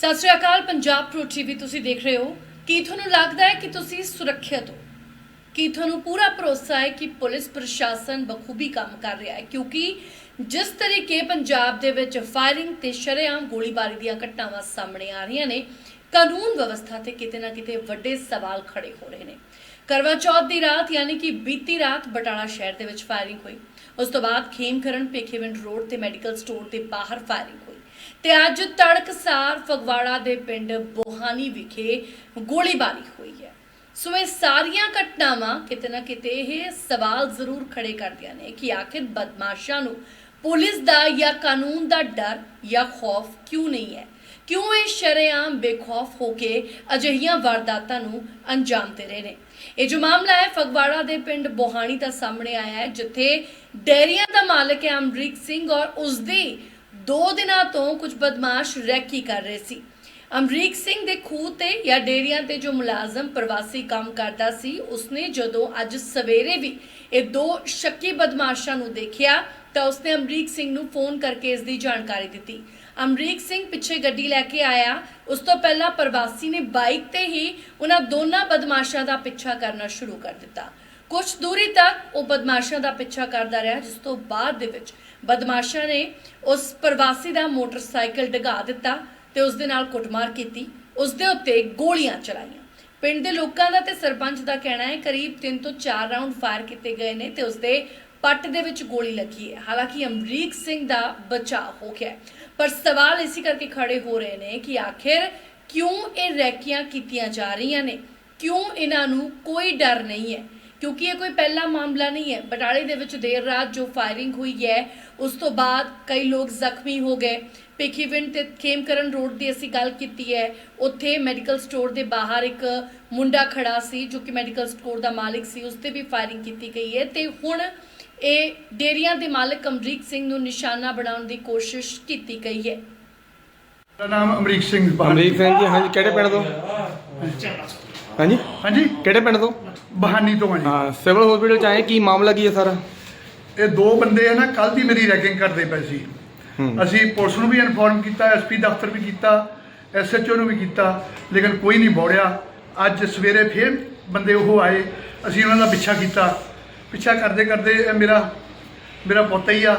ਸਤਿ ਸ਼੍ਰੀ ਅਕਾਲ, ਪੰਜਾਬ ਪ੍ਰੋ ਟੀਵੀ ਤੁਸੀਂ ਦੇਖ ਰਹੇ ਹੋ। ਕੀ ਤੁਹਾਨੂੰ ਲੱਗਦਾ ਹੈ ਕਿ ਤੁਸੀਂ ਸੁਰੱਖਿਅਤ ਹੋ? ਕੀ ਤੁਹਾਨੂੰ ਪੂਰਾ ਭਰੋਸਾ ਹੈ ਕਿ ਪੁਲਿਸ ਪ੍ਰਸ਼ਾਸਨ ਬਖੂਬੀ ਕੰਮ ਕਰ ਰਿਹਾ ਹੈ? ਕਿਉਂਕਿ ਜਿਸ ਤਰੀਕੇ ਪੰਜਾਬ ਦੇ ਵਿੱਚ ਫਾਇਰਿੰਗ ਤੇ ਸ਼ਰੇਆਮ ਗੋਲੀਬਾਰੀ ਦੀਆਂ ਘਟਨਾਵਾਂ ਸਾਹਮਣੇ ਆ ਰਹੀਆਂ ਨੇ, ਕਾਨੂੰਨ ਵਿਵਸਥਾ ਤੇ ਕਿਤੇ ਨਾ ਕਿਤੇ ਵੱਡੇ ਸਵਾਲ ਖੜੇ ਹੋ ਰਹੇ ਨੇ। ਕਰਵਾ ਚੌਥ ਦੀ ਰਾਤ ਯਾਨੀ ਕਿ ਬੀਤੀ ਰਾਤ ਬਟਾਲਾ ਸ਼ਹਿਰ ਦੇ ਵਿੱਚ ਫਾਇਰਿੰਗ ਹੋਈ। ਉਸ ਤੋਂ ਬਾਅਦ ਖੇਮਕਰਨ ਪੇਖੇਵਿੰਡ ਰੋਡ ਤੇ ਮੈਡੀਕਲ ਸਟੋਰ ਦੇ ਬਾਹਰ ਫਾਇਰਿੰਗ ਹੋਈ। ਤੇ ਅੱਜ ਤੜਕਸਾਰ ਫਗਵਾੜਾ ਦੇ ਪਿੰਡ ਬੋਹਾਨੀ ਵਿਖੇ ਗੋਲੀਬਾਰੀ ਹੋਈ ਹੈ। ਸੋ ਇਹ ਸਾਰੀਆਂ ਘਟਨਾਵਾਂ ਕਿਤੇ ਨਾ ਕਿਤੇ ਇਹ ਸਵਾਲ ਜ਼ਰੂਰ ਖੜੇ ਕਰਦੀਆਂ ਨੇ ਕਿ ਆਖਿਰ ਬਦਮਾਸ਼ਾਂ ਨੂੰ ਪੁਲਿਸ ਦਾ ਜਾਂ ਕਾਨੂੰਨ ਦਾ ਡਰ ਜਾਂ ਖੌਫ ਕਿਉਂ ਨਹੀਂ ਹੈ? ਕਿਉਂ ਇਹ ਸ਼ਰੇਆਮ ਬੇਖੌਫ ਹੋ ਕੇ ਅਜਿਹੀਆਂ ਵਾਰਦਾਤਾਂ ਨੂੰ ਅੰਜਾਮ ਦੇ ਰਹੇ ਨੇ? ਇਹ ਜੋ ਮਾਮਲਾ ਹੈ, ਫਗਵਾੜਾ ਦੇ ਪਿੰਡ ਬੋਹਾਣੀ ਦਾ ਸਾਹਮਣੇ ਆਇਆ ਹੈ, ਜਿੱਥੇ ਡੈਰੀਆਂ ਦਾ ਮਾਲਕ ਹੈ ਅਮਰੀਕ ਸਿੰਘ ਔਰ ਉਸਦੇ ਦੋ ਦੋ ਦਿਨਾਂ ਤੋਂ ਕੁਝ ਬਦਮਾਸ਼ ਰੈਕੀ ਕਰ ਰਹੇ ਸੀ। ਅਮਰੀਕ ਸਿੰਘ ਦੇ ਖੂਹ ਤੇ ਜਾਂ ਡੇਰੀਆਂ ਤੇ ਜੋ ਮੁਲਾਜ਼ਮ ਪ੍ਰਵਾਸੀ ਕੰਮ ਕਰਦਾ ਸੀ, ਉਸਨੇ ਜਦੋਂ ਅੱਜ ਸਵੇਰੇ ਵੀ ਇਹ ਦੋ ਸ਼ੱਕੀ ਬਦਮਾਸ਼ਾਂ ਨੂੰ ਦੇਖਿਆ, ਤਾਂ ਉਸਨੇ ਅਮਰੀਕ ਸਿੰਘ ਨੂੰ ਫੋਨ ਕਰਕੇ ਇਸ ਦੀ ਜਾਣਕਾਰੀ ਦਿੱਤੀ। ਅਮਰੀਕ ਸਿੰਘ ਪਿੱਛੇ ਗੱਡੀ ਲੈ ਕੇ ਆਇਆ। ਉਸ ਤੋਂ ਪਹਿਲਾਂ ਪ੍ਰਵਾਸੀ ਨੇ ਬਾਈਕ ਤੇ ਹੀ ਉਹਨਾਂ ਦੋਨਾਂ ਬਦਮਾਸ਼ਾਂ ਦਾ ਪਿੱਛਾ ਕਰਨਾ ਸ਼ੁਰੂ ਕਰ ਦਿੱਤਾ। ਕੁਝ ਦੂਰੀ ਤੱਕ ਉਹ ਬਦਮਾਸ਼ਾਂ ਦਾ ਪਿੱਛਾ ਕਰਦਾ ਰਿਹਾ, ਜਿਸ ਤੋਂ ਬਾਅਦ ਦੇ ਵਿੱਚ ਬਦਮਾਸ਼ਾਂ ਨੇ ਉਸ ਪ੍ਰਵਾਸੀ ਦਾ ਮੋਟਰਸਾਈਕਲ ਡਗਾ ਦਿੱਤਾ ਤੇ ਉਸ ਦੇ ਨਾਲ ਕੁੱਟਮਾਰ ਕੀਤੀ, ਉਸ ਦੇ ਉੱਤੇ ਗੋਲੀਆਂ ਚਲਾਈਆਂ। ਪਿੰਡ ਦੇ ਲੋਕਾਂ ਦਾ ਤੇ ਸਰਪੰਚ ਦਾ ਕਹਿਣਾ ਹੈ, ਕਰੀਬ 3 ਤੋਂ 4 ਰਾਉਂਡ ਫਾਇਰ ਕੀਤੇ ਗਏ ਨੇ ਤੇ ਉਸ ਦੇ ਪੱਟ ਦੇ ਵਿੱਚ ਗੋਲੀ ਲੱਗੀ ਹੈ। ਹਾਲਾਂਕਿ ਅਮਰੀਕ ਸਿੰਘ ਦਾ ਬਚਾਅ ਹੋ ਗਿਆ ਪਰ ਸਵਾਲ ਇਸੇ ਕਰਕੇ ਖੜੇ ਹੋ ਰਹੇ ਨੇ ਕਿ ਆਖਿਰ ਕਿਉਂ ਇਹ ਰੈਕੀਆਂ ਕੀਤੀਆਂ ਜਾ ਰਹੀਆਂ ਨੇ? ਕਿਉਂ ਇਹਨਾਂ ਨੂੰ ਕੋਈ ਡਰ ਨਹੀਂ ਹੈ? ਕਿਉਂਕਿ ਇਹ ਕੋਈ ਪਹਿਲਾ ਮਾਮਲਾ ਨਹੀਂ ਹੈ। ਬਟਾਲੇ ਦੇ ਵਿੱਚ ਦੇਰ ਰਾਤ ਜੋ ਫਾਇਰਿੰਗ ਹੋਈ ਹੈ ਉਸ ਤੋਂ ਬਾਅਦ ਕਈ ਲੋਕ ਜ਼ਖਮੀ ਹੋ ਗਏ। ਪੇਖੀਵਿੰਡ ਤੇ ਖੇਮਕਰਨ ਰੋਡ ਦੀ ਅਸੀਂ ਗੱਲ ਕੀਤੀ ਹੈ। ਉੱਥੇ ਮੈਡੀਕਲ ਸਟੋਰ ਦੇ ਬਾਹਰ ਇੱਕ ਮੁੰਡਾ ਖੜਾ ਸੀ ਜੋ ਕਿ ਮੈਡੀਕਲ ਸਟੋਰ ਦਾ ਮਾਲਕ ਸੀ। ਉਸ ਤੇ ਵੀ ਫਾਇਰਿੰਗ ਕੀਤੀ ਗਈ ਹੈ ਤੇ ਹੁਣ ਇਹ ਡੇਰੀਆਂ ਦੇ ਮਾਲਕ ਅਮਰੀਕ ਸਿੰਘ ਨੂੰ ਨਿਸ਼ਾਨਾ ਬਣਾਉਣ ਦੀ ਕੋਸ਼ਿਸ਼ ਕੀਤੀ ਗਈ ਹੈ। ਮੇਰਾ ਨਾਮ ਅਮਰੀਕ ਸਿੰਘ ਬਹਾਨੀ। ਅਮਰੀਕ ਸਿੰਘ ਜੀ ਹਾਂਜੀ ਕਿਹੜੇ ਪਿੰਡ ਤੋਂ? ਹਾਂਜੀ? ਹਾਂਜੀ? ਕਿਹੜੇ ਪਿੰਡ ਤੋਂ? ਬਹਾਨੀ ਤੋਂ ਜੀ ਹਾਂ ਸਿਵਲ ਹਸਪੀਟਲ ਚ ਆਏ ਕੀ ਮਾਮਲਾ ਕੀ ਹੈ ਸਾਰਾ? ਇਹ ਦੋ ਬੰਦੇ ਆ ਨਾ ਕੱਲ ਦੀ ਮੇਰੀ ਰੈਕਿੰਗ ਕਰਦੇ ਪਏ ਸੀ। ਅਸੀਂ ਪੁਲਿਸ ਨੂੰ ਵੀ ਇਨਫੋਰਮ ਕੀਤਾ ਐਸਪੀ ਦਫ਼ਤਰ ਵੀ ਕੀਤਾ ਐਸਐਚਓ ਨੂੰ ਵੀ ਕੀਤਾ ਲੇਕਿਨ ਕੋਈ ਨਹੀਂ ਬੋੜਿਆ। ਅੱਜ ਸਵੇਰੇ ਫੇਰ ਬੰਦੇ ਉਹ ਆਏ ਅਸੀਂ ਉਹਨਾਂ ਦਾ ਪਿੱਛਾ ਕੀਤਾ। ਪਿੱਛਾ ਕਰਦੇ ਕਰਦੇ ਇਹ ਮੇਰਾ ਮੇਰਾ ਪੁੱਤ ਹੀ ਆ।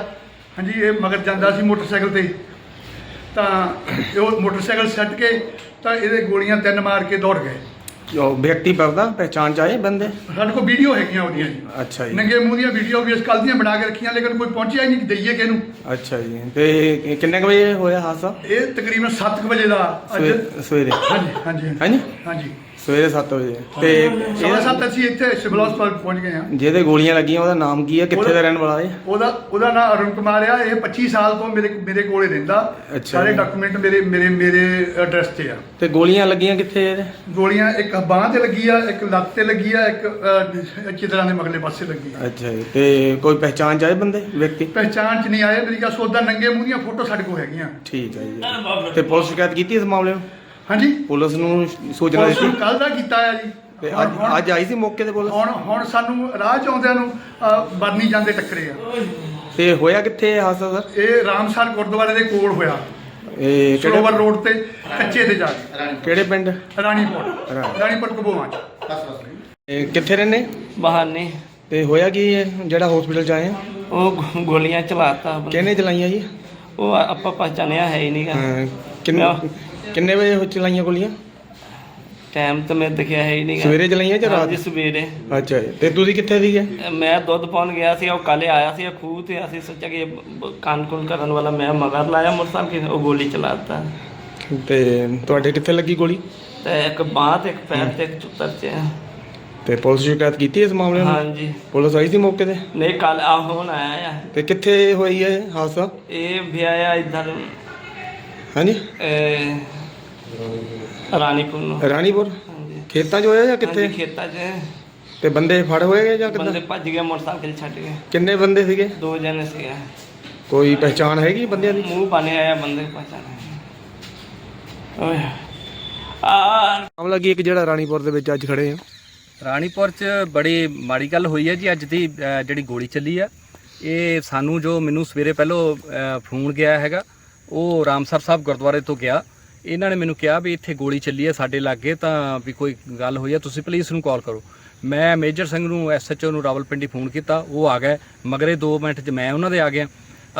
ਹਾਂਜੀ ਇਹ ਮਗਰ ਜਾਂਦਾ ਸੀ ਮੋਟਰਸਾਈਕਲ ਤੇ। ਤਾਂ ਇਹ ਉਹ ਮੋਟਰਸਾਈਕਲ ਛੱਡ ਕੇ ਤਾਂ ਇਹਦੇ ਗੋਲੀਆਂ ਤਿੰਨ ਮਾਰ ਕੇ ਦੌੜ ਗਏ। ਜੋ ਵਿਅਕਤੀ ਪਰਦਾ ਪਹਿਚਾਣ ਚ ਆਏ ਬੰਦੇ? ਸਾਡੇ ਕੋਲ ਵੀਡੀਓ ਹੈਗੀਆਂ ਉਹਦੀਆਂ ਜੀ। ਅੱਛਾ ਜੀ। ਨੰਗੇ ਮੂੰਹ ਦੀਆਂ ਵੀਡੀਓ ਵੀ ਇਸ ਕੱਲ ਦੀਆਂ ਬਣਾ ਕੇ ਰੱਖੀਆਂ ਲੇਕਿਨ ਕੋਈ ਪਹੁੰਚਿਆ ਹੀ ਨਹੀਂ ਕਿ ਦਈਏ ਕਿਹਨੂੰ। ਅੱਛਾ ਜੀ। ਤੇ ਕਿੰਨੇ ਕੁ ਵਜੇ ਹੋਇਆ ਹਾਦਸਾ? ਇਹ ਤਕਰੀਬਨ 7 ਵਜੇ ਦਾ ਅੱਜ। ਸਵੇ- ਸਵੇਰੇ। ਹਾਂਜੀ ਹਾਂਜੀ। ਹਾਂਜੀ? ਹਾਂਜੀ। ਸਵੇਰੇ 7 ਵਜੇ। ਤੇ ਸਵਾ ਇਹਦਾ- ਸੱਤ ਅਸੀਂ ਇੱਥੇ ਸਿਵਲ ਹਸਪਤਾਲ ਪਹੁੰਚ ਗਏ ਹਾਂ। ਜਿਹਦੇ ਗੋਲੀਆਂ ਲੱਗੀਆਂ ਉਹਦਾ ਨਾਮ ਕੀ ਹੈ? ਕਿੱਥੇ ਦਾ ਰਹਿਣ ਵਾਲਾ ਹੈ ਉਹਦਾ ਉਹਦਾ ਨਾਮ ਅਰੁਣ ਕੁਮਾਰ ਆ। ਇਹ 25 ਸਾਲ ਤੋਂ ਮੇਰੇ ਮੇਰੇ ਕੋਲੇ ਰਹਿੰਦਾ। ਅੱਛਾ। ਸਾਰੇ ਜੀ। ਡਾਕੂਮੈਂਟ ਮੇਰੇ ਮੇਰੇ ਮੇਰੇ ਐਡਰੈਸ ਤੇ ਆ। ਤੇ ਗੋਲੀਆਂ ਲੱਗੀਆਂ ਕਿੱਥੇ ਇਹਦੇ? ਗੋਲੀਆਂ ਇੱਕ ਬਾਹਾਂ ਤੇ ਲੱਗੀ ਆ ਇੱਕ ਲੱਤ ਤੇ ਲੱਗੀ ਆ ਇੱਕ ਅਹ, ਚਿਤਰਾਂ ਦੇ ਮਗਲੇ ਪਾਸੇ ਲੱਗੀ ਆ। ਅੱਛਾ ਜੀ। ਤੇ ਕੋਈ ਪਹਿਚਾਣ ਚ ਆਏ ਬੰਦੇ ਵਿਅਕਤੀ? ਪਹਿਚਾਣ ਚ ਨਹੀਂ ਆਏ। ਮੇਰੀ ਗੱਲ ਸੋਦਾ ਨੰਗੇ ਮੂੰਹ ਦੀਆਂ ਫੋਟੋ ਸਾਡੇ ਕੋਲ ਹੈਗੀਆਂ। ਠੀਕ ਹੈ ਜੀ। ਤੇ ਪੁਲਿਸ ਸ਼ਿਕਾਇਤ ਕੀਤੀ ਇਸ ਮਾਮਲੇ ਨੂੰ? ਹਾਂਜੀ? ਪੁਲਿਸ ਨੂੰ ਸੂਚਨਾ ਦਿੱਤੀ। ਕੱਲ ਦਾ ਕੀਤਾ ਆ ਜੀ। ਤੇ ਅੱਜ ਹੁਣ- ਅੱਜ ਆਈ ਸੀ ਮੌਕੇ ਤੇ ਪੁਲਿਸ? ਹੁਣ ਹੁਣ ਸਾਨੂੰ ਰਾਹ ਚ ਆਉਂਦਿਆਂ ਨੂੰ ਅਹ, ਬਰਨੀ ਜਾਂਦੇ ਟੱਕਰੇ ਆ। ਤੇ ਹੋਇਆ ਕਿੱਥੇ ਇਹ ਹਾਦਸਾ ਸਰ? ਇਹ ਇਹ ਰਾਮਸਰ ਗੁਰਦੁਆਰੇ ਦੇ ਕੋਲ ਹੋਇਆ। ਕਿਹੜੇ ਸਰੋਵਰ ਰੋਡ ਤੇ ਕੱਚੇ ਤੇ ਜਾ ਕੇ। ਕਿਹੜੇ ਪਿੰਡ? ਰਾਣੀਪੁਰ। ਰਾਣੀ- ਰਾਣੀਪੁਰ ਕਬੋਵਾਂ ਚ। ਇਹ ਕਿੱਥੇ ਰਹਿੰਦੇ? ਬਹਾਨੇ। ਤੇ ਹੋਇਆ ਕੀ ਹੈ ਜਿਹੜਾ ਹਸਪੀਟਲ ਚ ਆਏ ਆ? ਉਹ ਗੋ- ਗੋਲੀਆਂ ਚਲਾਤਾ। ਕਿਹਨੇ ਚਲਾਈਆਂ ਜੀ? ਉਹ ਆਪਾਂ ਪਛਾਣਿਆ ਹੈ ਹੀ ਨਹੀਂਗਾ ਹਾਂ, ਕਿੰਨੇ ਕਿੰਨੇ ਵਜੇ ਉਹ ਚਲਾਈਆਂ ਗੋਲੀਆਂ? ਟਾਈਮ ਤਾਂ ਮੈਂ ਦੇਖਿਆ ਹੈ ਹੀ ਨਹੀਂਗਾ ਸਵੇਰੇ ਚਲਾਈਆਂ ਜਾਂ ਰਾਤ? ਸਵੇਰੇ। ਅੱਛਾ ਜੀ। ਤੇ ਤੁਸੀਂ ਕਿੱਥੇ ਸੀਗੇ? ਮੈਂ ਦੁੱਧ ਪਾਉਣ ਗਿਆ ਸੀ ਉਹ ਕੱਲੇ ਆਇਆ ਸੀ ਖੂਹ ਤੇ ਅਸੀਂ ਸੋਚਿਆ ਕਿ ਕਾਨ ਕੁਨ ਕਰਨ ਵਾਲਾ ਮੈਂ ਮਗਰ ਲਾਇਆ ਮੋਟਰਸਾਈਕਲ ਕਿ ਉਹ ਗੋਲੀ ਚਲਾਤਾ। ਤੇ ਤੁਹਾਡੇ ਕਿੱਥੇ ਲੱਗੀ ਗੋਲੀ? ਤੇ ਇੱਕ ਬਾਂਹ ਤੇ ਇੱਕ ਪੈਰ ਤੇ ਇੱਕ ਚੁੱਤਰ ਚ ਤੇ ਪੁਲਿਸ ਸ਼ਿਕਾਇਤ ਕੀਤੀ ਇਸ ਮਾਮਲੇ ਨੂੰ? ਹਾਂਜੀ। ਪੁਲਿਸ ਆਈ ਸੀ ਮੌਕੇ ਤੇ? ਨਹੀਂ ਕੱਲ ਆ ਹੁਣ ਆਇਆ ਆ। ਤੇ ਕਿੱਥੇ ਹੋਈ ਹੈ ਇਹ ਹਾਦਸਾ? ਇਹ ਵੀ ਆਇਆ ਇੱਧਰ ਹਾਂਜੀ? ਰਾਣੀਪੁਰ ਨੂੰ। ਰਾਣੀਪੁਰ? ਹਾਂਜੀ। ਖੇਤਾਂ 'ਚ ਹੋਇਆ ਜਾਂ ਕਿੱਥੇ? ਹਾਂਜੀ, ਖੇਤਾਂ 'ਚ। ਤੇ ਬੰਦੇ ਫੜ ਹੋਏ ਜਾਂ ਬੰਦੇ ਕਿੱਦਾਂ ਭੱਜ ਗਏ ਮੋਟਰਸਾਈਕਲ ਛੱਡ ਕੇ ਕਿੰਨੇ ਬੰਦੇ ਸੀਗੇ? ਦੋ ਜਣੇ ਸੀਗੇ। ਕੋਈ ਪਹਿਚਾਣ ਹੈਗੀ ਬੰਦਿਆਂ ਦੀ? ਮੂੰਹ ਬਣੇ ਆਇਆ ਬੰਦੇ ਪਛਾਣੇ ਓਏ। ਆ ਮਾਮਲਾ ਕੀ ਇੱਕ ਜਿਹੜਾ ਰਾਣੀਪੁਰ ਦੇ ਵਿੱਚ ਅੱਜ ਖੜੇ ਆ। ਰਾਣੀਪੁਰ ਚ ਬੜੀ ਮਾੜੀ ਗੱਲ ਹੋਈ ਹੈ ਜੀ ਅੱਜ ਦੀ ਅ, ਜਿਹੜੀ ਗੋਲੀ ਚੱਲੀ ਆ। ਇਹ ਸਾਨੂੰ ਜੋ ਮੈਨੂੰ ਸਵੇਰੇ ਪਹਿਲੋਂ ਅ, ਫੋਨ ਗਿਆ ਹੈਗਾ ਉਹ ਰਾਮਸਰ ਸਾਹਿਬ ਗੁਰਦੁਆਰੇ ਤੋਂ ਗਿਆ। ਇਹਨਾਂ ਨੇ ਮੈਨੂੰ ਕਿਹਾ ਵੀ ਇੱਥੇ ਗੋਲੀ ਚੱਲੀ ਹੈ ਸਾਡੇ ਲਾਗੇ, ਤਾਂ ਵੀ ਕੋਈ ਗੱਲ ਹੋਈ ਹੈ, ਤੁਸੀਂ ਪੁਲਿਸ ਨੂੰ ਕਾਲ ਕਰੋ। ਮੈਂ ਮੇਜਰ ਸਿੰਘ ਨੂੰ ਐਸਐਚਓ ਨੂੰ ਰਾਵਲਪਿੰਡੀ ਫੋਨ ਕੀਤਾ, ਉਹ ਆ ਗਏ। ਮਗਰੇ 2 ਮਿੰਟ 'ਚ ਮੈਂ ਉਹਨਾਂ ਦੇ ਆ ਗਿਆ।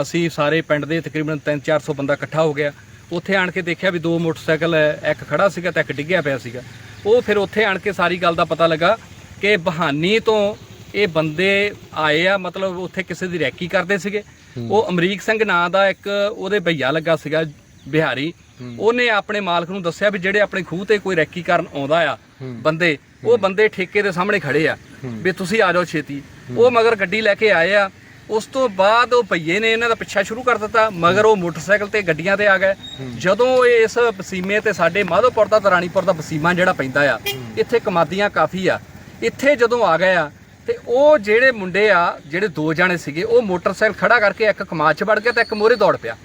ਅਸੀਂ ਸਾਰੇ ਪਿੰਡ ਦੇ ਤਕਰੀਬਨ 3-400 ਬੰਦਾ ਇਕੱਠਾ ਹੋ ਗਿਆ। ਉੱਥੇ ਆਣ ਕੇ ਦੇਖਿਆ ਵੀ ਦੋ ਮੋਟਰਸਾਈਕਲ, ਇੱਕ ਖੜਾ ਸੀਗਾ ਤੇ ਇੱਕ ਡਿੱਗਿਆ ਪਿਆ ਸੀਗਾ। ਉਹ ਫਿਰ ਉੱਥੇ ਆਣ ਕੇ ਸਾਰੀ ਗੱਲ ਦਾ ਪਤਾ ਲੱਗਾ ਕਿ ਬਹਾਨੀ ਤੋਂ ਇਹ ਬੰਦੇ ਆਏ ਆ, ਮਤਲਬ ਉੱਥੇ ਕਿਸੇ ਦੀ ਰੈਕੀ ਕਰਦੇ ਸੀਗੇ। ਉਹ ਅਮਰੀਕ ਸਿੰਘ ਨਾਂ ਦਾ ਇੱਕ ਉਹਦੇ ਭਈਆ ਲੱਗਾ ਸੀਗਾ ਬਿਹਾਰੀ। ਉਹਨੇ ਆਪਣੇ ਮਾਲਕ ਨੂੰ ਦੱਸਿਆ ਵੀ ਜਿਹੜੇ ਆਪਣੇ ਖੂਹ ਤੇ ਕੋਈ ਰੈਕੀ ਕਰਨ ਆਉਂਦਾ ਆ ਬੰਦੇ, ਉਹ ਬੰਦੇ ਠੇਕੇ ਦੇ ਸਾਹਮਣੇ ਖੜੇ ਆ ਵੀ ਤੁਸੀਂ ਆ ਜਾਓ ਛੇਤੀ। ਉਹ ਮਗਰ ਗੱਡੀ ਲੈ ਕੇ ਆਏ ਆ। ਉਸ ਤੋਂ ਬਾਅਦ ਉਹ ਭਈਏ ਨੇ ਇਹਨਾਂ ਦਾ ਪਿੱਛਾ ਸ਼ੁਰੂ ਕਰ ਦਿੱਤਾ, ਮਗਰ ਉਹ ਮੋਟਰਸਾਈਕਲ ਤੇ ਗੱਡੀਆਂ ਤੇ ਆ ਗਏ। ਜਦੋਂ ਇਹ ਇਸ ਪਸੀਮੇ ਤੇ ਸਾਡੇ ਮਾਧੋਪੁਰ ਦਾ, ਤਰਾਣੀਪੁਰ ਦਾ ਪਸੀਮਾ ਜਿਹੜਾ ਪੈਂਦਾ ਆ, ਇੱਥੇ ਕਮਾਦੀਆਂ ਕਾਫੀ ਆ। ਇੱਥੇ ਜਦੋਂ ਆ ਗਏ ਆ ਤੇ ਉਹ ਜਿਹੜੇ ਮੁੰਡੇ ਆ ਜਿਹੜੇ ਦੋ ਜਾਣੇ ਸੀਗੇ ਉਹ ਮੋਟਰਸਾਈਕਲ ਖੜਾ ਕਰਕੇ ਇੱਕ ਕਮਾਦ ਚ ਵੜ ਗਿਆ ਤੇ ਇੱਕ ਮੋਰੇ ਦੌੜ ਪਿਆ।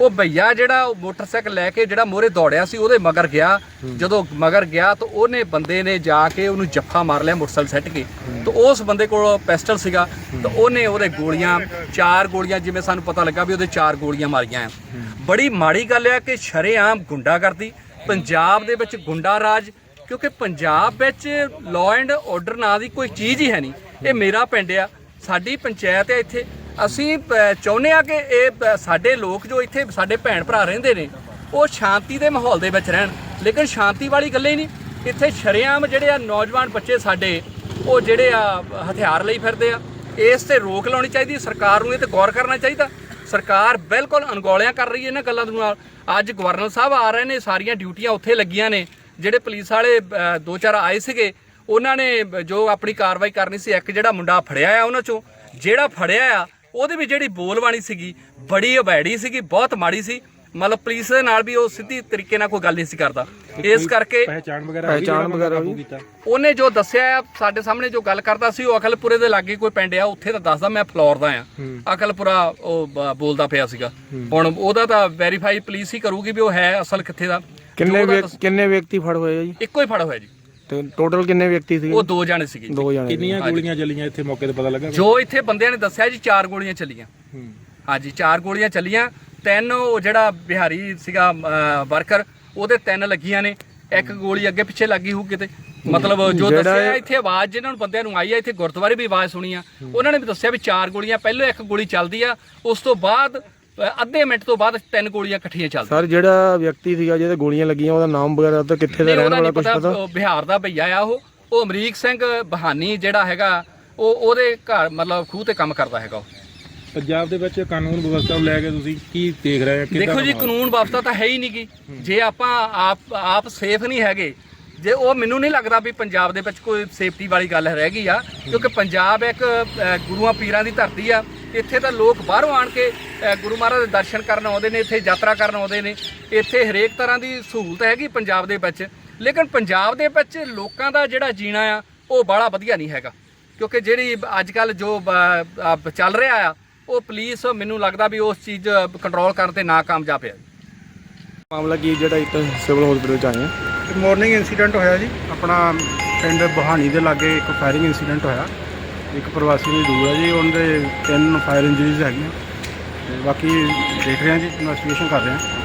ਉਹ ਭਈਆ ਜਿਹੜਾ ਉਹ ਮੋਟਰਸਾਈਕਲ ਲੈ ਕੇ ਜਿਹੜਾ ਮੋਰੇ ਦੌੜਿਆ ਸੀ ਉਹਦੇ ਮਗਰ ਗਿਆ। ਜਦੋਂ ਮਗਰ ਗਿਆ ਤਾਂ ਉਹਨੇ ਬੰਦੇ ਨੇ ਜਾ ਕੇ ਉਹਨੂੰ ਜੱਫਾ ਮਾਰ ਲਿਆ ਮੋਟਰਸਾਈਕਲ ਸੱਟ ਕੇ। ਤਾਂ ਉਸ ਬੰਦੇ ਕੋਲ ਪਿਸਟਲ ਸੀਗਾ। ਤਾਂ ਉਹਨੇ ਉਹਦੇ ਗੋਲੀਆਂ ਚਾਰ ਗੋਲੀਆਂ ਜਿਵੇਂ ਸਾਨੂੰ ਪਤਾ ਲੱਗਾ ਵੀ ਉਹਦੇ ਚਾਰ ਗੋਲੀਆਂ ਮਾਰੀਆਂ ਆ। ਬੜੀ ਮਾੜੀ ਗੱਲ ਆ ਕਿ ਸ਼ਰੇਆਮ ਗੁੰਡਾਗਰਦੀ। ਪੰਜਾਬ ਦੇ ਵਿੱਚ ਗੁੰਡਾ ਰਾਜ ਕਿਉਂਕਿ ਪੰਜਾਬ ਵਿੱਚ ਲਾਅ ਐਂਡ ਆਰਡਰ ਨਾਂ ਦੀ ਕੋਈ ਚੀਜ਼ ਹੀ ਹੈ ਨਹੀਂ। ਇਹ ਮੇਰਾ ਪਿੰਡ ਆ, ਸਾਡੀ ਪੰਚਾਇਤ ਹੈ ਇੱਥੇ। ਅਸੀਂ ਚਾਹੁੰਦੇ ਆ ਕਿ ਇਹ ਸਾਡੇ ਲੋਕ ਜੋ ਇੱਥੇ ਸਾਡੇ ਭੈਣ ਭਰਾ ਰਹਿੰਦੇ ਨੇ, ਉਹ ਸ਼ਾਂਤੀ ਦੇ ਮਾਹੌਲ ਦੇ ਵਿੱਚ ਰਹਿਣ। ਲੇਕਿਨ ਸ਼ਾਂਤੀ ਵਾਲੀ ਗੱਲ ਹੀ ਨਹੀਂ। ਇੱਥੇ ਸ਼ਰੇਆਮ ਜਿਹੜੇ ਆ ਨੌਜਵਾਨ ਬੱਚੇ ਸਾਡੇ, ਉਹ ਜਿਹੜੇ ਆ, ਹਥਿਆਰ ਲਈ ਫਿਰਦੇ ਆ। ਇਸ ਤੇ ਰੋਕ ਲਾਉਣੀ ਚਾਹੀਦੀ, ਸਰਕਾਰ ਨੂੰ ਇਹ ਤੇ ਗੌਰ ਕਰਨਾ ਚਾਹੀਦਾ। ਸਰਕਾਰ ਬਿਲਕੁਲ ਅਣਗੌਲਿਆਂ ਕਰ ਰਹੀ ਹੈ ਇਹਨਾਂ ਗੱਲਾਂ ਦੇ ਨਾਲ। ਅੱਜ ਗਵਰਨਰ ਸਾਹਿਬ ਆ ਰਹੇ ਨੇ, ਸਾਰੀਆਂ ਡਿਊਟੀਆਂ ਉੱਥੇ ਲੱਗੀਆਂ ਨੇ। ਜਿਹੜੇ ਪੁਲਿਸ ਵਾਲੇ ਦੋ ਚਾਰ ਆਏ ਸੀਗੇ ਉਹਨਾਂ ਨੇ ਜੋ ਆਪਣੀ ਕਾਰਵਾਈ ਕਰਨੀ ਸੀ ਇੱਕ ਜਿਹੜਾ ਮੁੰਡਾ ਫੜਿਆ ਆ ਉਹਨਾਂ ਚੋਂ ਜਿਹੜਾ ਫੜਿਆ ਆ ਉਹਦੇ ਵੀ ਜਿਹੜੀ ਬੋਲਬਾਣੀ ਸੀਗੀ ਬੜੀ ਅਵੈੜੀ ਸੀਗੀ ਬਹੁਤ ਮਾੜੀ ਸੀ। ਮਤਲਬ ਪੁਲਿਸ ਦੇ ਨਾਲ ਵੀ ਉਹ ਸਿੱਧੀ ਤਰੀਕੇ ਨਾਲ ਕੋਈ ਗੱਲ ਨਹੀਂ ਸੀ ਕਰਦਾ। ਇਸ ਕਰਕੇ ਪਹਿਚਾਣ ਵਗੈਰਾ ਪਹਿਚਾਣ ਵਗੈਰਾ ਉਹਨੇ ਜੋ ਦੱਸਿਆ ਸਾਡੇ ਸਾਹਮਣੇ ਜੋ ਗੱਲ ਕਰਦਾ ਸੀ ਉਹ ਅਕਲਪੁਰੇ ਦੇ ਲਾਗੇ ਕੋਈ ਪਿੰਡ ਆ ਉੱਥੇ ਤਾਂ ਦੱਸਦਾ ਮੈਂ ਫਲੋਰ ਦਾ ਆ। ਅਕਲਪੁਰਾ ਉਹ ਬੋਲਦਾ ਪਿਆ ਸੀਗਾ। ਹੁਣ ਉਹਦਾ ਤਾਂ ਵੈਰੀਫਾਈ ਪੁਲਿਸ ਹੀ ਕਰੂਗੀ ਵੀ ਉਹ ਹੈ ਅਸਲ ਕਿੱਥੇ ਦਾ। ਕਿੰਨੇ ਜੋ ਉਹਦਾ ਵਿਅਕ- ਦੱਸ- ਕਿੰਨੇ ਵਿਅਕਤੀ ਫੜ ਹੋਏ ਆ ਜੀ? ਇੱਕੋ ਹੀ ਫੜ ਹੋਇਆ ਜੀ। ਤੇ ਟੋਟਲ ਕਿੰਨੇ ਵਿਅਕਤੀ ਸੀ ਉਹ ਦੋ ਜਾਣੇ ਸੀਗੇ ਜੀ। ਦੋ ਜਣੇ ਕਿੰਨੀਆਂ ਗੋਲੀਆਂ ਚੱਲੀਆਂ ਇੱਥੇ ਮੌਕੇ ਤੇ ਪਤਾ ਲੱਗਾ ਜੋ ਇੱਥੇ ਬੰਦਿਆਂ ਨੇ ਦੱਸਿਆ ਜੀ ਚਾਰ ਗੋਲੀਆਂ ਚੱਲੀਆਂ। ਹਾਂਜੀ ਚਾਰ ਗੋਲੀਆਂ ਚੱਲੀਆਂ। ਤਿੰਨ ਉਹ ਜਿਹੜਾ ਬਿਹਾਰੀ ਸੀਗਾ ਵਰਕਰ ਉਹਦੇ ਤਿੰਨ ਲੱਗੀਆਂ ਨੇ। ਇੱਕ ਗੋਲੀ ਅੱਗੇ ਪਿੱਛੇ ਲੱਗੀ ਹੋਊ ਕਿਤੇ। ਮਤਲਬ ਜੋ ਜਿਹੜਾ ਦੱਸਿਆ ਇੱਥੇ ਆਵਾਜ਼ ਜਿਹਨਾਂ ਨੂੰ ਬੰਦਿਆਂ ਨੂੰ ਆਈ ਆ ਇੱਥੇ ਗੁਰਦੁਆਰੇ ਵੀ ਆਵਾਜ਼ ਸੁਣੀ ਆ। ਉਹਨਾਂ ਨੇ ਵੀ ਦੱਸਿਆ ਵੀ ਚਾਰ ਗੋਲੀਆਂ ਪਹਿਲਾਂ ਇੱਕ ਗੋਲੀ ਚੱਲਦੀ ਆ ਉਸ ਤੋਂ ਬਾਅਦ ਅੱਧੇ ਮਿੰਟ ਤੋਂ ਬਾਅਦ ਤਿੰਨ ਗੋਲੀਆਂ ਇਕੱਠੀਆਂ ਚੱਲਦੀਆਂ। ਸਰ ਜਿਹੜਾ ਵਿਅਕਤੀ ਸੀਗਾ ਜਿਹਦੇ ਗੋਲੀਆਂ ਲੱਗੀਆਂ ਉਹਦਾ ਨਾਮ ਵਗੈਰਾ ਤਾਂ ਕਿੱਥੇ ਦਾ ਨਹੀਂ ਰਹਿਣ ਉਹਦਾ ਵਾਲਾ ਨਹੀਂ ਕੁਝ ਪਤਾ ਪਤਾ? ਉਹ ਬਿਹਾਰ ਦਾ ਭਈਆ ਆ ਉਹ। ਉਹ ਅਮਰੀਕ ਸਿੰਘ ਬਹਾਨੀ ਜਿਹੜਾ ਹੈਗਾ ਉਹ ਉਹਦੇ ਘਰ ਮਤਲਬ ਖੂਹ ਤੇ ਕੰਮ ਕਰਦਾ ਹੈਗਾ ਉਹ। ਪੰਜਾਬ ਦੇ ਵਿੱਚ ਕਾਨੂੰਨ ਵਿਵਸਥਾ ਨੂੰ ਲੈ ਕੇ ਤੁਸੀਂ ਕੀ ਦੇਖ ਰਹੇ ਹੋ? ਕਿੱਦਾਂ ਦੇਖੋ ਜੀ? ਕਾਨੂੰਨ ਵਿਵਸਥਾ ਤਾਂ ਹੈ ਹੀ ਨਹੀਂਗੀ ਜੇ ਆਪਾਂ ਆਪ ਆਪ ਸੇਫ ਨਹੀਂ ਹੈਗੇ ਜੇ ਉਹ ਮੈਨੂੰ ਨਹੀਂ ਲੱਗਦਾ ਵੀ ਪੰਜਾਬ ਦੇ ਵਿੱਚ ਕੋਈ ਸੇਫਟੀ ਵਾਲੀ ਗੱਲ ਰਹਿ ਗਈ ਆ ਕਿਉਂਕਿ ਪੰਜਾਬ ਇੱਕ ਅ, ਗੁਰੂਆਂ ਪੀਰਾਂ ਦੀ ਧਰਤੀ ਆ। ਇੱਥੇ ਤਾਂ ਲੋਕ ਬਾਹਰੋਂ ਆਣ ਕੇ ਗੁਰੂ ਮਹਾਰਾਜ ਦੇ ਦਰਸ਼ਨ ਕਰਨ ਆਉਂਦੇ ਨੇ ਇੱਥੇ ਯਾਤਰਾ ਕਰਨ ਆਉਂਦੇ ਨੇ। ਇੱਥੇ ਹਰੇਕ ਤਰ੍ਹਾਂ ਦੀ ਸਹੂਲਤ ਹੈਗੀ ਪੰਜਾਬ ਦੇ ਵਿੱਚ। ਲੇਕਿਨ ਪੰਜਾਬ ਦੇ ਵਿੱਚ ਲੋਕਾਂ ਦਾ ਜਿਹੜਾ ਜੀਣਾ ਆ ਉਹ ਬੜਾ ਵਧੀਆ ਨਹੀਂ ਹੈਗਾ। ਕਿਉਂਕਿ ਜਿਹੜੀ ਅੱਜ ਕੱਲ ਜੋ ਚੱਲ ਰਿਹਾ ਆ ਉਹ ਪੁਲਿਸ ਮੈਨੂੰ ਲੱਗਦਾ ਵੀ ਉਸ ਚੀਜ਼ ਕੰਟਰੋਲ ਕਰਨ ਤੇ ਨਾਕਾਮਯਾਬ ਹੈ। ਮਾਮਲਾ ਕੀ ਜਿਹੜਾ ਇੱਥੇ ਸਿਵਲ ਹਸਪੀਟਲ ਚ ਆਏ ਆ? ਮਾਰਨਿੰਗ ਇਨਸੀਡੈਂਟ ਹੋਇਆ ਜੀ। ਆਪਣਾ ਪਿੰਡ ਬਹਾਨੀ ਦੇ ਲਾਗੇ ਇੱਕ ਫਾਇਰਿੰਗ ਇਨਸੀਡੈਂਟ ਹੋਇਆ। ਇੱਕ ਪ੍ਰਵਾਸੀ ਮਜ਼ਦੂਰ ਹੈ ਜੀ ਉਹਨਾਂ ਦੇ ਤਿੰਨ ਫਾਇਰ ਇੰਜਰੀਜ਼ ਹੈਗੀਆਂ। ਤੇ ਬਾਕੀ ਦੇਖ ਰਹੇ ਹਾਂ ਜੀ ਇਨਵੈਸਟੀਗੇਸ਼ਨ ਕਰ ਰਹੇ ਹਾਂ।